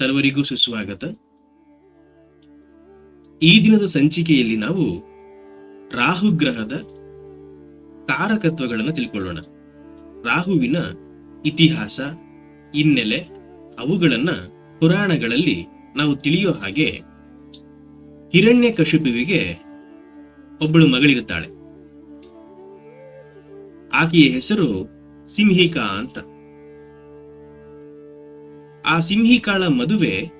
ಸರ್ವರಿಗೂ ಸುಸ್ವಾಗತ. ಈ ದಿನದ ಸಂಚಿಕೆಯಲ್ಲಿ ನಾವು ರಾಹುಗ್ರಹದ ತಾರಕತ್ವಗಳನ್ನು ತಿಳ್ಕೊಳ್ಳೋಣ. ರಾಹುವಿನ ಇತಿಹಾಸ, ಹಿನ್ನೆಲೆ, ಅವುಗಳನ್ನ ಪುರಾಣಗಳಲ್ಲಿ ನಾವು ತಿಳಿಯೋ ಹಾಗೆ ಹಿರಣ್ಯ ಕಶುಪುವಿಗೆ ಒಬ್ಬಳು ಮಗಳಿರುತ್ತಾಳೆ. ಆಕೆಯ ಹೆಸರು ಸಿಂಹಿಕಾ ಅಂತ. ಆ ಸಿಂಹಿಕಾಳ ಮದುವೆ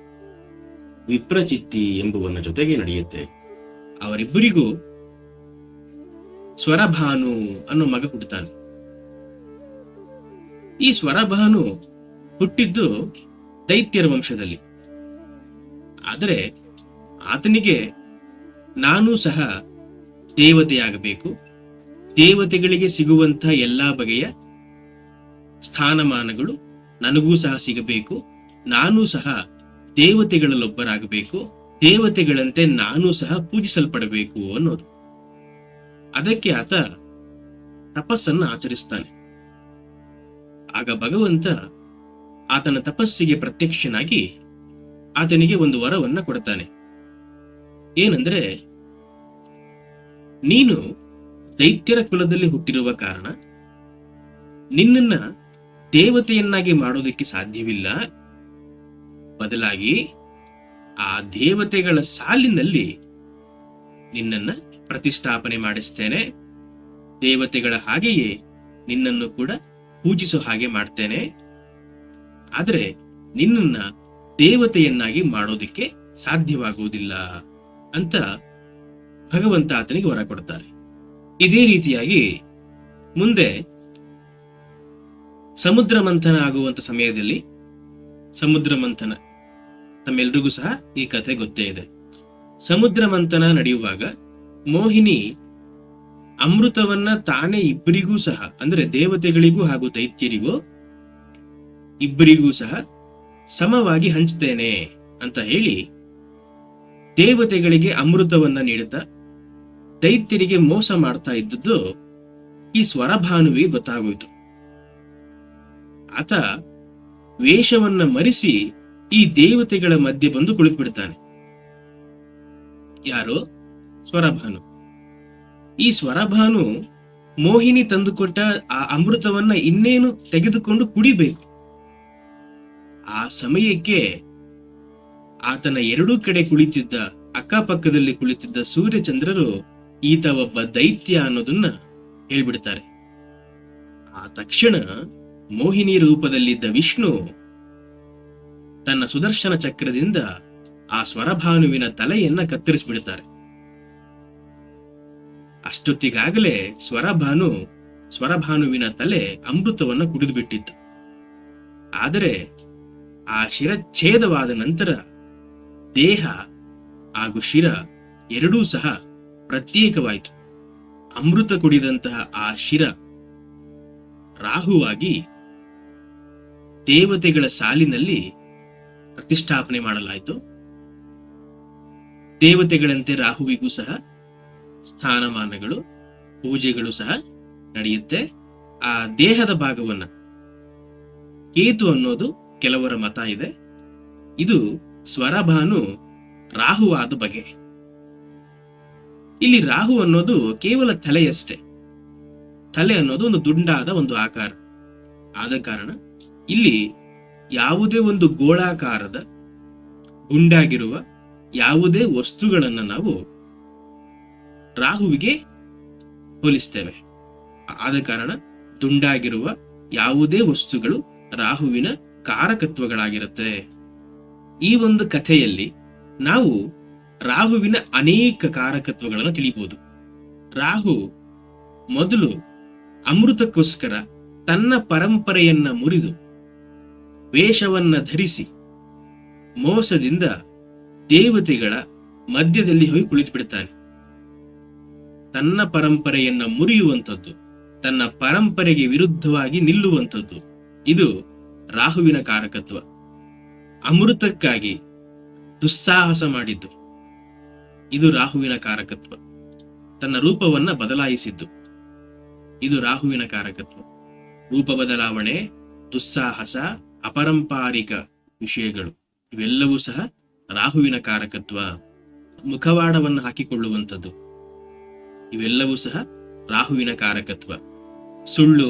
ವಿಪ್ರಚಿತ್ತಿ ಎಂಬುವನ ಜೊತೆಗೆ ನಡೆಯುತ್ತೆ. ಅವರಿಬ್ಬರಿಗೂ ಸ್ವರಭಾನು ಅನ್ನೋ ಮಗ ಹುಟ್ಟುತ್ತಾನೆ. ಈ ಸ್ವರಭಾನು ಹುಟ್ಟಿದ್ದು ದೈತ್ಯರ ವಂಶದಲ್ಲಿ. ಆದರೆ ಆತನಿಗೆ ನಾನು ಸಹ ದೇವತೆಯಾಗಬೇಕು. ದೇವತೆಗಳಿಗೆ ಸಿಗುವಂಥ ಎಲ್ಲಾ ಬಗೆಯ ಸ್ಥಾನಮಾನಗಳು ನನಗೂ ಸಹ ಸಿಗಬೇಕು. ನಾನು ಸಹ ದೇವತೆಗಳಲ್ಲೊಬ್ಬರಾಗಬೇಕು, ದೇವತೆಗಳಂತೆ ನಾನು ಸಹ ಪೂಜಿಸಲ್ಪಡಬೇಕು ಅನ್ನೋದು. ಅದಕ್ಕೆ ಆತ ತಪಸ್ಸನ್ನು ಆಚರಿಸ್ತಾನೆ. ಆಗ ಭಗವಂತ ಆತನ ತಪಸ್ಸಿಗೆ ಪ್ರತ್ಯಕ್ಷನಾಗಿ ಆತನಿಗೆ ಒಂದು ವರವನ್ನ ಕೊಡ್ತಾನೆ. ಏನಂದ್ರೆ, ನೀನು ದೈತ್ಯರ ಕುಲದಲ್ಲಿ ಹುಟ್ಟಿರುವ ಕಾರಣ ನಿನ್ನನ್ನ ದೇವತೆಯನ್ನಾಗಿ ಮಾಡೋದಕ್ಕೆ ಸಾಧ್ಯವಿಲ್ಲ ಬದಲಾಗಿ ಆ ದೇವತೆಗಳ ಸಾಲಿನಲ್ಲಿ ನಿನ್ನನ್ನ ಪ್ರತಿಷ್ಠಾಪನೆ ಮಾಡಿಸ್ತೇನೆ. ದೇವತೆಗಳ ಹಾಗೆಯೇ ನಿನ್ನನ್ನು ಕೂಡ ಪೂಜಿಸೋ ಹಾಗೆ ಮಾಡ್ತೇನೆ. ಆದರೆ ನಿನ್ನನ್ನ ದೇವತೆಯನ್ನಾಗಿ ಮಾಡೋದಕ್ಕೆ ಸಾಧ್ಯವಾಗುವುದಿಲ್ಲ ಅಂತ ಭಗವಂತ ಆತನಿಗೆ ವರ ಕೊಡ್ತಾರೆ ಇದೇ ರೀತಿಯಾಗಿ ಮುಂದೆ ಸಮುದ್ರ ಮಂಥನ ಆಗುವಂತ ಸಮಯದಲ್ಲಿ ಸಮುದ್ರ ಮಂಥನ ತಮ್ಮೆಲ್ರಿಗೂ ಸಹ ಈ ಕಥೆ ಗೊತ್ತೇ ಇದೆ. ಸಮುದ್ರ ಮಂಥನ ನಡೆಯುವಾಗ ಮೋಹಿನಿ ಅಮೃತವನ್ನ ತಾನೇ ಇಬ್ಬರಿಗೂ ಸಹ, ಅಂದ್ರೆ ದೇವತೆಗಳಿಗೂ ಹಾಗೂ ದೈತ್ಯರಿಗೂ ಇಬ್ಬರಿಗೂ ಸಹ ಸಮವಾಗಿ ಹಂಚ್ತೇನೆ ಅಂತ ಹೇಳಿ ದೇವತೆಗಳಿಗೆ ಅಮೃತವನ್ನ ನೀಡುತ್ತಾ ದೈತ್ಯರಿಗೆ ಮೋಸ ಮಾಡ್ತಾ ಇದ್ದದ್ದು ಈ ಸ್ವರಭಾನುವಿಗೆ ಗೊತ್ತಾಗೋಯ್ತು. ಆತ ವೇಷವನ್ನ ಮರೆಸಿ ಈ ದೇವತೆಗಳ ಮಧ್ಯೆ ಬಂದು ಕುಳಿತುಬಿಡ್ತಾನೆ. ಯಾರು? ಸ್ವರಭಾನು. ಈ ಸ್ವರಭಾನು ಮೋಹಿನಿ ತಂದುಕೊಟ್ಟ ಆ ಅಮೃತವನ್ನ ಇನ್ನೇನು ತೆಗೆದುಕೊಂಡು ಕುಡಿಬೇಕು? ಆ ಸಮಯಕ್ಕೆ ಆತನ ಎರಡೂ ಕಡೆ ಕುಳಿತಿದ್ದ, ಅಕ್ಕಪಕ್ಕದಲ್ಲಿ ಕುಳಿತಿದ್ದ ಸೂರ್ಯಚಂದ್ರರು ಈತ ಒಬ್ಬ ದೈತ್ಯ ಅನ್ನೋದನ್ನ ಹೇಳ್ಬಿಡ್ತಾರೆ. ಆ ತಕ್ಷಣ ಮೋಹಿನಿ ರೂಪದಲ್ಲಿದ್ದ ವಿಷ್ಣು ತನ್ನ ಸುದರ್ಶನ ಚಕ್ರದಿಂದ ಆ ಸ್ವರಭಾನುವಿನ ತಲೆಯನ್ನ ಕತ್ತರಿಸಿಬಿಡ್ತಾರೆ ಅಷ್ಟೊತ್ತಿಗಾಗಲೇ ಸ್ವರಭಾನು ಸ್ವರಭಾನುವಿನ ತಲೆ ಅಮೃತವನ್ನ ಕುಡಿದು ಬಿಟ್ಟಿತ್ತು ಆದರೆ ಆ ಶಿರಚ್ಛೇದವಾದ ನಂತರ ದೇಹ ಹಾಗೂ ಶಿರ ಎರಡೂ ಸಹ ಪ್ರತ್ಯೇಕವಾಯಿತು. ಅಮೃತ ಕುಡಿದಂತಹ ಆ ಶಿರ ರಾಹುವಾಗಿ ದೇವತೆಗಳ ಸಾಲಿನಲ್ಲಿ ಪ್ರತಿಷ್ಠಾಪನೆ ಮಾಡಲಾಯಿತು. ದೇವತೆಗಳಂತೆ ರಾಹುವಿಗೂ ಸಹ ಸ್ಥಾನಮಾನಗಳು, ಪೂಜೆಗಳು ಸಹ ನಡೆಯುತ್ತೆ. ಆ ದೇಹದ ಭಾಗವನ್ನ ಕೇತು ಅನ್ನೋದು ಕೆಲವರ ಮತ ಇದೆ. ಇದು ಸ್ವರಭಾನು ರಾಹುವಾದ ಬಗೆ. ಇಲ್ಲಿ ರಾಹು ಅನ್ನೋದು ಕೇವಲ ತಲೆಯಷ್ಟೇ. ತಲೆ ಅನ್ನೋದು ಒಂದು ದುಂಡಾದ ಒಂದು ಆಕಾರ. ಆದ ಕಾರಣ ಇಲ್ಲಿ ಯಾವುದೇ ಒಂದು ಗೋಳಾಕಾರದ ಗುಂಡಾಗಿರುವ ಯಾವುದೇ ವಸ್ತುಗಳನ್ನು ನಾವು ರಾಹುವಿಗೆ ಹೋಲಿಸ್ತೇವೆ. ಆದ ಕಾರಣ ದುಂಡಾಗಿರುವ ಯಾವುದೇ ವಸ್ತುಗಳು ರಾಹುವಿನ ಕಾರಕತ್ವಗಳಾಗಿರುತ್ತೆ. ಈ ಒಂದು ಕಥೆಯಲ್ಲಿ ನಾವು ರಾಹುವಿನ ಅನೇಕ ಕಾರಕತ್ವಗಳನ್ನು ತಿಳಿಬಹುದು ರಾಹು ಮೊದಲು ಅಮೃತಕ್ಕೋಸ್ಕರ ತನ್ನ ಪರಂಪರೆಯನ್ನ ಮುರಿದು ವೇಷವನ್ನ ಧರಿಸಿ ಮೋಸದಿಂದ ದೇವತೆಗಳ ಮಧ್ಯದಲ್ಲಿ ಹೋಗಿ ಕುಳಿತು ಬಿಡ್ತಾನೆ ತನ್ನ ಪರಂಪರೆಯನ್ನ ಮುರಿಯುವಂಥದ್ದು, ತನ್ನ ಪರಂಪರೆಗೆ ವಿರುದ್ಧವಾಗಿ ನಿಲ್ಲುವಂಥದ್ದು, ಇದು ರಾಹುವಿನ ಕಾರಕತ್ವ. ಅಮೃತಕ್ಕಾಗಿ ದುಸ್ಸಾಹಸ ಮಾಡಿದ್ದು, ಇದು ರಾಹುವಿನ ಕಾರಕತ್ವ. ತನ್ನ ರೂಪವನ್ನ ಬದಲಾಯಿಸಿದ್ದು, ಇದು ರಾಹುವಿನ ಕಾರಕತ್ವ. ರೂಪ ಬದಲಾವಣೆ, ದುಸ್ಸಾಹಸ ಅಪರಂಪಾರಿಕ ವಿಷಯಗಳು. ಇವೆಲ್ಲವೂ ಸಹ ರಾಹುವಿನ ಕಾರಕತ್ವ ಮುಖವಾಡವನ್ನು ಹಾಕಿಕೊಳ್ಳುವಂಥದ್ದು. ಇವೆಲ್ಲವೂ ಸಹ ರಾಹುವಿನ ಕಾರಕತ್ವ. ಸುಳ್ಳು,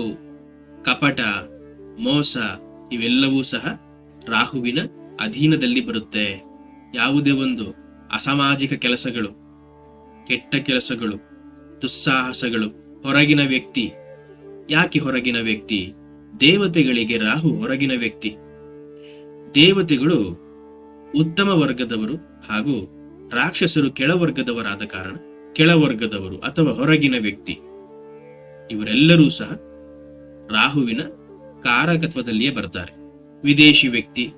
ಕಪಟ, ಮೋಸ ಇವೆಲ್ಲವೂ ಸಹ ರಾಹುವಿನ ಅಧೀನದಲ್ಲಿ ಬರುತ್ತೆ. ಯಾವುದೇ ಒಂದು ಅಸಾಮಾಜಿಕ ಕೆಲಸಗಳು, ಕೆಟ್ಟ ಕೆಲಸಗಳು, ದುಸ್ಸಾಹಸಗಳು, ಹೊರಗಿನ ವ್ಯಕ್ತಿ, ಯಾಕೆ ಹೊರಗಿನ ವ್ಯಕ್ತಿ? ದೇವತೆಗಳಿಗೆ ರಾಹು ಹೊರಗಿನ ವ್ಯಕ್ತಿ. ದೇವತೆಗಳು ಉತ್ತಮ ವರ್ಗದವರು ಹಾಗೂ ರಾಕ್ಷಸರು ಕೆಳವರ್ಗದವರಾದ ಕಾರಣ ಕೆಳವರ್ಗದವರು ಅಥವಾ ಹೊರಗಿನ ವ್ಯಕ್ತಿ. ಇವರೆಲ್ಲರೂ ಸಹ ರಾಹುವಿನ ಕಾರಕತ್ವದಲ್ಲಿಯೇ ಬರ್ತಾರೆ. ವಿದೇಶಿ ವ್ಯಕ್ತಿ,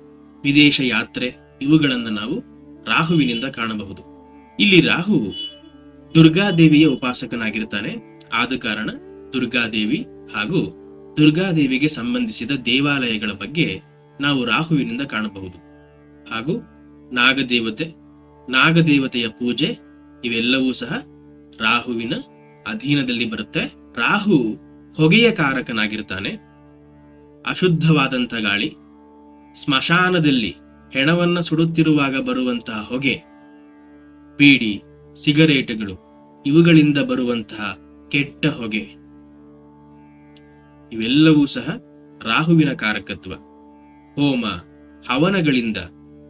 ವಿದೇಶ ಯಾತ್ರೆ, ಇವುಗಳನ್ನು ನಾವು ರಾಹುವಿನಿಂದ ಕಾಣಬಹುದು. ಇಲ್ಲಿ ರಾಹು ದುರ್ಗಾದೇವಿಯ ಉಪಾಸಕನಾಗಿರ್ತಾನೆ. ಆದ ಕಾರಣ ದುರ್ಗಾದೇವಿ ಹಾಗೂ ದುರ್ಗಾದೇವಿಗೆ ಸಂಬಂಧಿಸಿದ ದೇವಾಲಯಗಳ ಬಗ್ಗೆ ನಾವು ರಾಹುವಿನಿಂದ ಕಾಣಬಹುದು. ಹಾಗೂ ನಾಗದೇವತೆ, ನಾಗದೇವತೆಯ ಪೂಜೆ ಇವೆಲ್ಲವೂ ಸಹ ರಾಹುವಿನ ಅಧೀನದಲ್ಲಿ ಬರುತ್ತೆ. ರಾಹು ಹೊಗೆಯ ಕಾರಕನಾಗಿರ್ತಾನೆ. ಅಶುದ್ಧವಾದಂಥ ಗಾಳಿ, ಸ್ಮಶಾನದಲ್ಲಿ ಹೆಣವನ್ನು ಸುಡುತ್ತಿರುವಾಗ ಬರುವಂತಹ ಹೊಗೆ, ಬೀಡಿ, ಸಿಗರೇಟುಗಳು ಇವುಗಳಿಂದ ಬರುವಂತಹ ಕೆಟ್ಟ ಹೊಗೆ. ಇವೆಲ್ಲವೂ ಸಹ ರಾಹುವಿನ ಕಾರಕತ್ವ. ಹೋಮ, ಹವನಗಳಿಂದ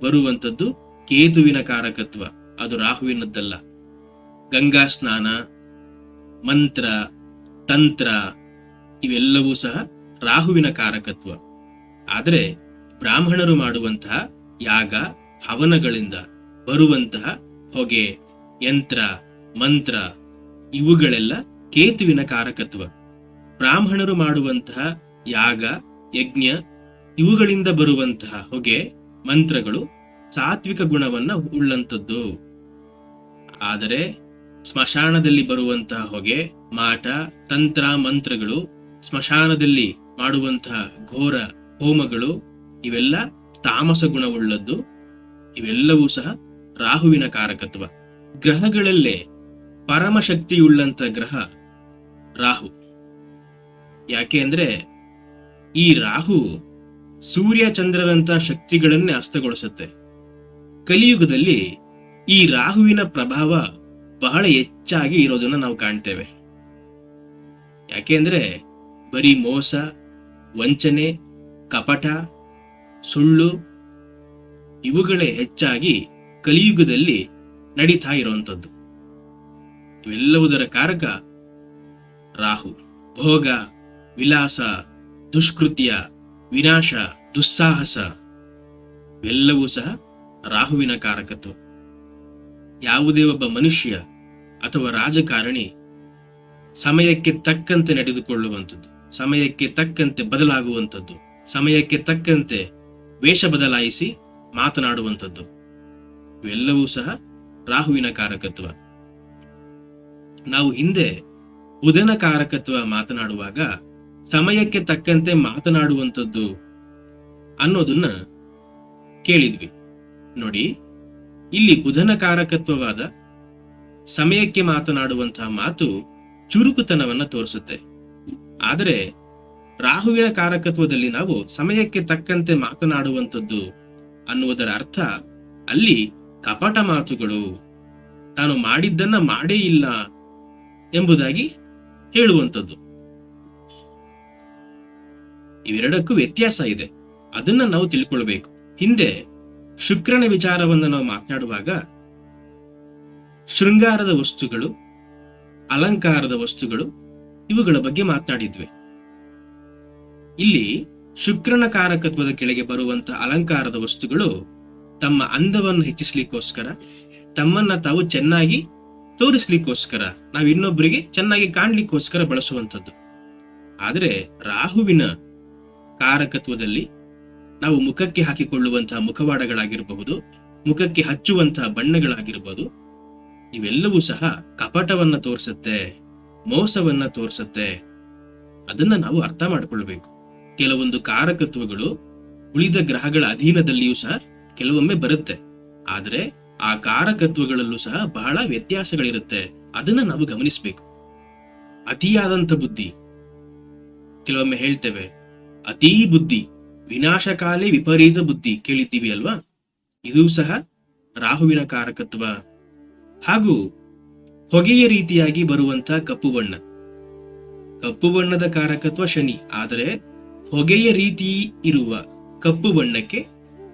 ಬರುವಂಥದ್ದು ಕೇತುವಿನ ಕಾರಕತ್ವ. ಅದು ರಾಹುವಿನದ್ದಲ್ಲ. ಗಂಗಾ ಸ್ನಾನ, ಮಂತ್ರ, ತಂತ್ರ, ಇವೆಲ್ಲವೂ ಸಹ ರಾಹುವಿನ ಕಾರಕತ್ವ. ಆದರೆ ಬ್ರಾಹ್ಮಣರು ಮಾಡುವಂತಹ ಯಾಗ, ಹವನಗಳಿಂದ ಬರುವಂತಹ ಹೊಗೆ, ಯಂತ್ರ, ಮಂತ್ರ, ಇವುಗಳೆಲ್ಲ ಕೇತುವಿನ ಕಾರಕತ್ವ. ಬ್ರಾಹ್ಮಣರು ಮಾಡುವಂತಹ ಯಾಗ, ಯಜ್ಞ, ಇವುಗಳಿಂದ ಬರುವಂತಹ ಹೊಗೆ, ಮಂತ್ರಗಳು ಸಾತ್ವಿಕ ಗುಣವನ್ನ ಉಳ್ಳಂತದ್ದು ಆದರೆ ಸ್ಮಶಾನದಲ್ಲಿ ಬರುವಂತಹ ಹೊಗೆ, ಮಾಟ, ತಂತ್ರ, ಮಂತ್ರಗಳು, ಸ್ಮಶಾನದಲ್ಲಿ ಮಾಡುವಂತಹ ಘೋರ ಹೋಮಗಳು, ಇವೆಲ್ಲ ತಾಮಸ ಗುಣವುಳ್ಳದ್ದು. ಇವೆಲ್ಲವೂ ಸಹ ರಾಹುವಿನ ಕಾರಕತ್ವ. ಗ್ರಹಗಳಲ್ಲೇ ಪರಮಶಕ್ತಿಯುಳ್ಳಂತ ಗ್ರಹ ರಾಹು. ಯಾಕೆ ಅಂದ್ರೆ ಈ ರಾಹು ಸೂರ್ಯ ಚಂದ್ರರಂತ ಶಕ್ತಿಗಳನ್ನೇ ಅಸ್ತಗೊಳಿಸುತ್ತೆ. ಕಲಿಯುಗದಲ್ಲಿ ಈ ರಾಹುವಿನ ಪ್ರಭಾವ ಬಹಳ ಹೆಚ್ಚಾಗಿ ಇರೋದನ್ನ ನಾವು ಕಾಣ್ತೇವೆ. ಯಾಕೆಂದ್ರೆ ಬರೀ ಮೋಸ, ವಂಚನೆ, ಕಪಟ, ಸುಳ್ಳು ಇವುಗಳೇ ಹೆಚ್ಚಾಗಿ ಕಲಿಯುಗದಲ್ಲಿ ನಡೀತಾ ಇರುವಂಥದ್ದು. ಇವೆಲ್ಲವುದರ ಕಾರಕ ರಾಹು, ಭೋಗ. ವಿಲಾಸ, ದುಷ್ಕೃತ್ಯ, ವಿನಾಶ, ದುಸ್ಸಾಹಸ, ಇವೆಲ್ಲವೂ ಸಹ ರಾಹುವಿನ ಕಾರಕತ್ವ. ಯಾವುದೇ ಒಬ್ಬ ಮನುಷ್ಯ ಅಥವಾ ರಾಜಕಾರಣಿ ಸಮಯಕ್ಕೆ ತಕ್ಕಂತೆ ನಡೆದುಕೊಳ್ಳುವಂಥದ್ದು, ಸಮಯಕ್ಕೆ ತಕ್ಕಂತೆ ಬದಲಾಗುವಂಥದ್ದು, ಸಮಯಕ್ಕೆ ತಕ್ಕಂತೆ ವೇಷ ಬದಲಾಯಿಸಿ ಮಾತನಾಡುವಂಥದ್ದು, ಇವೆಲ್ಲವೂ ಸಹ ರಾಹುವಿನ ಕಾರಕತ್ವ. ನಾವು ಹಿಂದೆ ಬುಧನ ಕಾರಕತ್ವ ಮಾತನಾಡುವಾಗ ಸಮಯಕ್ಕೆ ತಕ್ಕಂತೆ ಮಾತನಾಡುವಂಥದ್ದು ಅನ್ನೋದನ್ನ ಕೇಳಿದ್ವಿ. ನೋಡಿ, ಇಲ್ಲಿ ಬುಧನ ಕಾರಕತ್ವವಾದ ಸಮಯಕ್ಕೆ ಮಾತನಾಡುವಂತಹ ಮಾತು ಚುರುಕುತನವನ್ನ ತೋರಿಸುತ್ತೆ. ಆದರೆ, ರಾಹುವಿನ ಕಾರಕತ್ವದಲ್ಲಿ ನಾವು ಸಮಯಕ್ಕೆ ತಕ್ಕಂತೆ ಮಾತನಾಡುವಂಥದ್ದು ಅನ್ನುವುದರ ಅರ್ಥ ಅಲ್ಲಿ ಕಪಟ ಮಾತುಗಳು, ತಾನು ಮಾಡಿದ್ದನ್ನ ಮಾಡೇ ಇಲ್ಲ ಎಂಬುದಾಗಿ ಹೇಳುವಂಥದ್ದು. ಇವೆರಡಕ್ಕೂ ವ್ಯತ್ಯಾಸ ಇದೆ. ಅದನ್ನ ನಾವು ತಿಳ್ಕೊಳ್ಬೇಕು. ಹಿಂದೆ ಶುಕ್ರನ ವಿಚಾರವನ್ನು ನಾವು ಮಾತನಾಡುವಾಗ, ಶೃಂಗಾರದ ವಸ್ತುಗಳು, ಅಲಂಕಾರದ ವಸ್ತುಗಳು ಇವುಗಳ ಬಗ್ಗೆ ಮಾತನಾಡಿದ್ವಿ. ಇಲ್ಲಿ ಶುಕ್ರನ ಕಾರಕತ್ವದ ಕೆಳಗೆ ಬರುವಂತಹ ಅಲಂಕಾರದ ವಸ್ತುಗಳು ತಮ್ಮ ಅಂದವನ್ನು ಹೆಚ್ಚಿಸ್ಲಿಕ್ಕೋಸ್ಕರ, ತಮ್ಮನ್ನ ತಾವು ಚೆನ್ನಾಗಿ ತೋರಿಸ್ಲಿಕ್ಕೋಸ್ಕರ ನಾವು ಇನ್ನೊಬ್ಬರಿಗೆ ಚೆನ್ನಾಗಿ ಕಾಣ್ಲಿಕ್ಕೋಸ್ಕರ ಬಳಸುವಂಥದ್ದು. ಆದರೆ ರಾಹುವಿನ ಕಾರಕತ್ವದಲ್ಲಿ ನಾವು ಮುಖಕ್ಕೆ ಹಾಕಿಕೊಳ್ಳುವಂತಹ ಮುಖವಾಡಗಳಾಗಿರಬಹುದು, ಮುಖಕ್ಕೆ ಹಚ್ಚುವಂತಹ ಬಣ್ಣಗಳಾಗಿರಬಹುದು. ಇವೆಲ್ಲವೂ ಸಹ ಕಪಟವನ್ನ ತೋರಿಸುತ್ತೆ, ಮೋಸವನ್ನ ತೋರಿಸುತ್ತೆ. ಅದನ್ನ ನಾವು ಅರ್ಥ ಮಾಡಿಕೊಳ್ಬೇಕು. ಕೆಲವೊಂದು ಕಾರಕತ್ವಗಳು ಉಳಿದ ಗ್ರಹಗಳ ಅಧೀನದಲ್ಲಿಯೂ ಸಹ ಕೆಲವೊಮ್ಮೆ ಬರುತ್ತೆ. ಆದರೆ ಆ ಕಾರಕತ್ವಗಳಲ್ಲೂ ಸಹ ಬಹಳ ವ್ಯತ್ಯಾಸಗಳಿರುತ್ತೆ. ಅದನ್ನ ನಾವು ಗಮನಿಸಬೇಕು. ಅತಿಯಾದಂತ ಬುದ್ಧಿ. ಕೆಲವೊಮ್ಮೆ ಹೇಳ್ತೇವೆ ಅತೀ ಬುದ್ಧಿ, ವಿನಾಶಕಾಲೇ ವಿಪರೀತ ಬುದ್ಧಿ ಕೇಳಿದ್ದೀವಿ ಅಲ್ವಾ? ಇದೂ ಸಹ ರಾಹುವಿನ ಕಾರಕತ್ವ. ಹಾಗೂ ಹೊಗೆಯ ರೀತಿಯಾಗಿ ಬರುವಂತಹ ಕಪ್ಪು ಬಣ್ಣ. ಕಪ್ಪು ಬಣ್ಣದ ಕಾರಕತ್ವ ಶನಿ, ಆದರೆ ಹೊಗೆಯ ರೀತಿ ಇರುವ ಕಪ್ಪು ಬಣ್ಣಕ್ಕೆ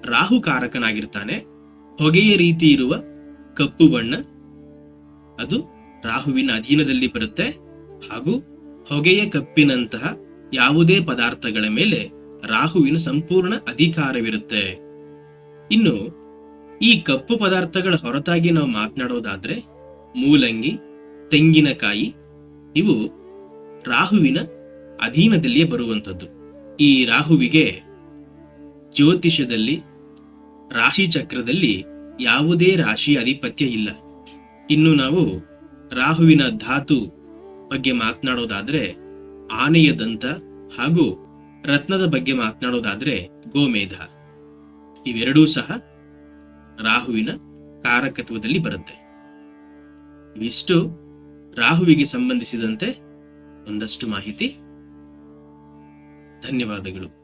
ರಾಹು ಕಾರಕನಾಗಿರ್ತಾನೆ. ಹೊಗೆಯ ರೀತಿ ಇರುವ ಕಪ್ಪು ಬಣ್ಣ, ಅದು ರಾಹುವಿನ ಅಧೀನದಲ್ಲಿ ಬರುತ್ತೆ. ಹಾಗೂ ಹೊಗೆಯ ಕಪ್ಪಿನಂತಹ ಯಾವುದೇ ಪದಾರ್ಥಗಳ ಮೇಲೆ ರಾಹುವಿನ ಸಂಪೂರ್ಣ ಅಧಿಕಾರವಿರುತ್ತೆ. ಇನ್ನು, ಈ ಕಪ್ಪು ಪದಾರ್ಥಗಳ ಹೊರತಾಗಿ ನಾವು ಮಾತನಾಡೋದಾದ್ರೆ, ಮೂಲಂಗಿ, ತೆಂಗಿನಕಾಯಿ, ಇವು ರಾಹುವಿನ ಅಧೀನದಲ್ಲಿಯೇ ಬರುವಂಥದ್ದು. ಈ ರಾಹುವಿಗೆ ಜ್ಯೋತಿಷದಲ್ಲಿ ರಾಶಿ ಚಕ್ರದಲ್ಲಿ ಯಾವುದೇ ರಾಶಿ ಅಧಿಪತ್ಯ ಇಲ್ಲ. ಇನ್ನು ನಾವು ರಾಹುವಿನ ಧಾತು ಬಗ್ಗೆ ಮಾತನಾಡೋದಾದ್ರೆ ಆನೆಯ ದಂತ ಹಾಗೂ ರತ್ನದ ಬಗ್ಗೆ ಮಾತನಾಡೋದಾದ್ರೆ ಗೋಮೇಧ. ಇವೆರಡೂ ಸಹ ರಾಹುವಿನ ಕಾರಕತ್ವದಲ್ಲಿ ಬರುತ್ತೆ. ಇವಿಷ್ಟು ರಾಹುವಿಗೆ ಸಂಬಂಧಿಸಿದಂತೆ ಒಂದಷ್ಟು ಮಾಹಿತಿ. ಧನ್ಯವಾದಗಳು.